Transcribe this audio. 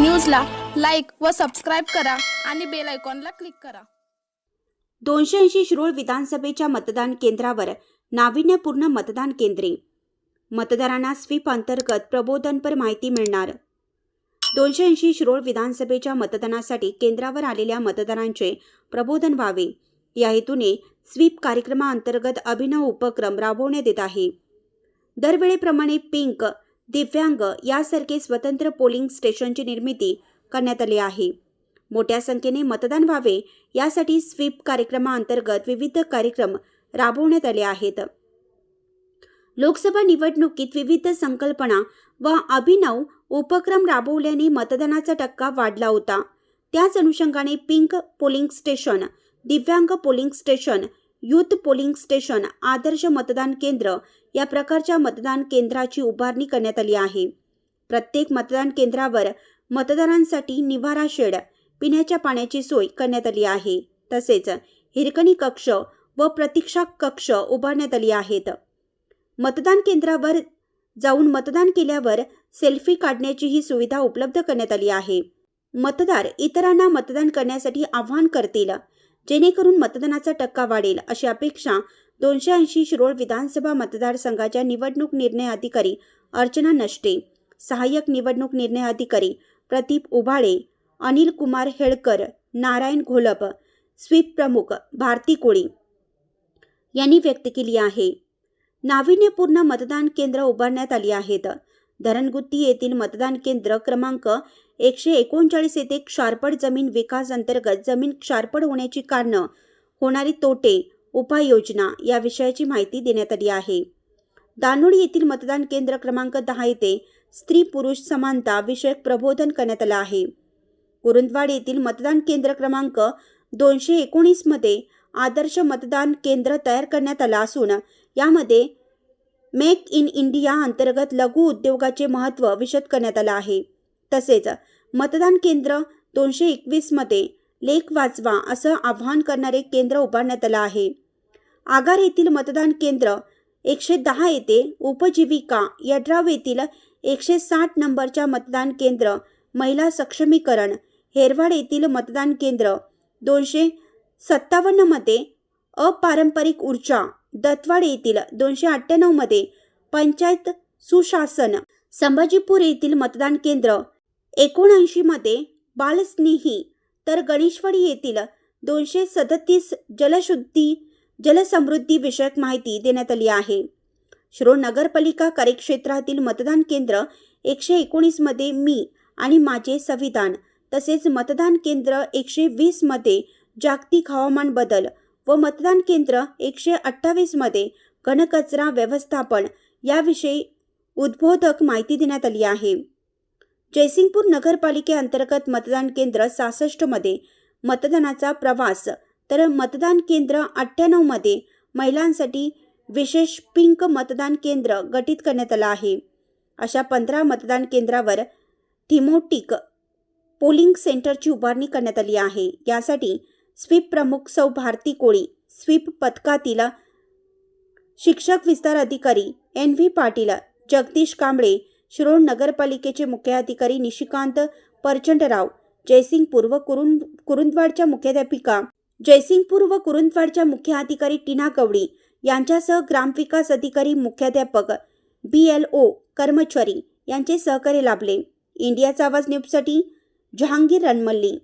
न्यूजला लाईक व सबस्क्राईब करा आणि बेल आयकॉनला क्लिक करा. दोनशे ऐंशी शिरोळ विधानसभेच्या मतदान केंद्रावर नाविन्यपूर्ण मतदान केंद्रे. मतदारांना स्वीप अंतर्गत प्रबोधनपर माहिती मिळणार. दोनशे ऐंशी शिरोळ विधानसभेच्या मतदानासाठी केंद्रावर आलेल्या मतदारांचे प्रबोधन व्हावे. या हेतूने स्वीप कार्यक्रमाअंतर्गत अभिनव उपक्रम राबवण्यात येत आहे. दरवेळेप्रमाणे पिंक दिव्यांग यासारखे स्वतंत्र पोलिंग स्टेशनची निर्मिती करण्यात आली आहे. मोठ्या संख्येने मतदान व्हावे यासाठी स्वीप कार्यक्रमाअंतर्गत विविध कार्यक्रम राबवण्यात आले आहेत. लोकसभा निवडणुकीत विविध संकल्पना व अभिनव उपक्रम राबवल्याने मतदानाचा टक्का वाढला होता. त्याच अनुषंगाने पिंक पोलिंग स्टेशन दिव्यांग polling station youth polling station आदर्श मतदान केंद्र या प्रकारच्या मतदान केंद्राची उभारणी करण्यात आली आहे. प्रत्येक मतदान केंद्रावर मतदारांसाठी निवारा शेड पिण्याच्या पाण्याची सोय करण्यात आली आहे. तसेच हिरकणी कक्ष व प्रतीक्षा कक्ष उभारण्यात आली आहेत. मतदान केंद्रावर जाऊन मतदान केल्यावर सेल्फी काढण्याची ही सुविधा उपलब्ध करण्यात आली आहे. मतदार इतरांना मतदान करण्यासाठी आवाहन करतील. जेणेकरून मतदानाचा टक्का वाढेल अशी अपेक्षा दोनशे ऐंशी शिरोळ विधानसभा मतदारसंघाच्या निवडणूक निर्णय अधिकारी अर्चना नष्टे सहाय्यक निवडणूक निर्णय अधिकारी प्रदीप उभाळे अनिल कुमार हेळकर नारायण घोलप स्वीप प्रमुख भारती कोळी यांनी व्यक्त केली आहे. नाविन्यपूर्ण मतदान केंद्र उभारण्यात आली आहेत. धरणगुत्ती येथील मतदान केंद्र क्रमांक एकशे एकोणचाळीस येथे क्षारपड जमीन विकास अंतर्गत जमीन क्षारपड होण्याची कारणं होणारी तोटे उपाययोजना या विषयाची माहिती देण्यात आली आहे. दानोड येथील मतदान केंद्र क्रमांक दहा येथे स्त्री पुरुष समानता विषयक प्रबोधन करण्यात आलं आहे. कुरुंदवाड येथील मतदान केंद्र क्रमांक दोनशे एकोणीसमध्ये आदर्श मतदान केंद्र तयार करण्यात आलं असून यामध्ये मेक इन इंडिया अंतर्गत लघु उद्योगाचे महत्त्व विशद करण्यात आलं आहे. तसेच मतदान केंद्र दोनशे एकवीसमध्ये लेख वाचवा असं आवाहन करणारे केंद्र उभारण्यात आलं आहे. आगार येथील मतदान केंद्र एकशे दहा येथे उपजीविका यड्राव येथील एकशे साठ नंबरच्या मतदान केंद्र महिला सक्षमीकरण हेरवाड येथील मतदान केंद्र दोनशे सत्तावन्नमध्ये अपारंपरिक ऊर्जा दत्वाड येथील दोनशे अठ्ठ्याण्णवमध्ये पंचायत सुशासन संभाजीपूर येथील मतदान केंद्र एकोणऐंशीमध्ये बालस्नेही तर गणेशवाडी येथील दोनशे सदतीस जलशुद्धी जलसमृद्धी विषयक माहिती देण्यात आली आहे. श्रो नगरपालिका कार्यक्षेत्रातील मतदान केंद्र एकशे एकोणीसमध्ये मी आणि माझे संविधान तसेच मतदान केंद्र एकशे वीसमध्ये जागतिक हवामान बदल व मतदान केंद्र एकशे अठ्ठावीसमध्ये घनकचरा व्यवस्थापन याविषयी उद्बोधक माहिती देण्यात आली आहे. जयसिंगपूर नगरपालिकेअंतर्गत मतदान केंद्र सहासष्टमध्ये मतदानाचा प्रवास तर मतदान केंद्र अठ्ठ्याण्णवमध्ये महिलांसाठी विशेष पिंक मतदान केंद्र गठीत करण्यात आलं आहे. अशा पंधरा मतदान केंद्रावर थिमोटिक पोलिंग सेंटरची उभारणी करण्यात आली आहे. यासाठी स्वीप प्रमुख सौ भारती कोळी स्वीप पथकातील शिक्षक विस्तार अधिकारी एन व्ही पाटील जगदीश कांबळे शिरोळ नगरपालिकेचे मुख्याधिकारी निशिकांत परचंडराव जयसिंगपूर व कुरुंद कुरुंदवाडच्या मुख्याध्यापिका जयसिंगपूर व कुरुंदवाडच्या मुख्याधिकारी टीना कवडी यांच्यासह ग्रामविकास अधिकारी मुख्याध्यापक बी एल ओ कर्मचारी यांचे सहकार्य लाभले. इंडियाचा आवाज न्यूजसाठी जहांगीर रणमल्ली.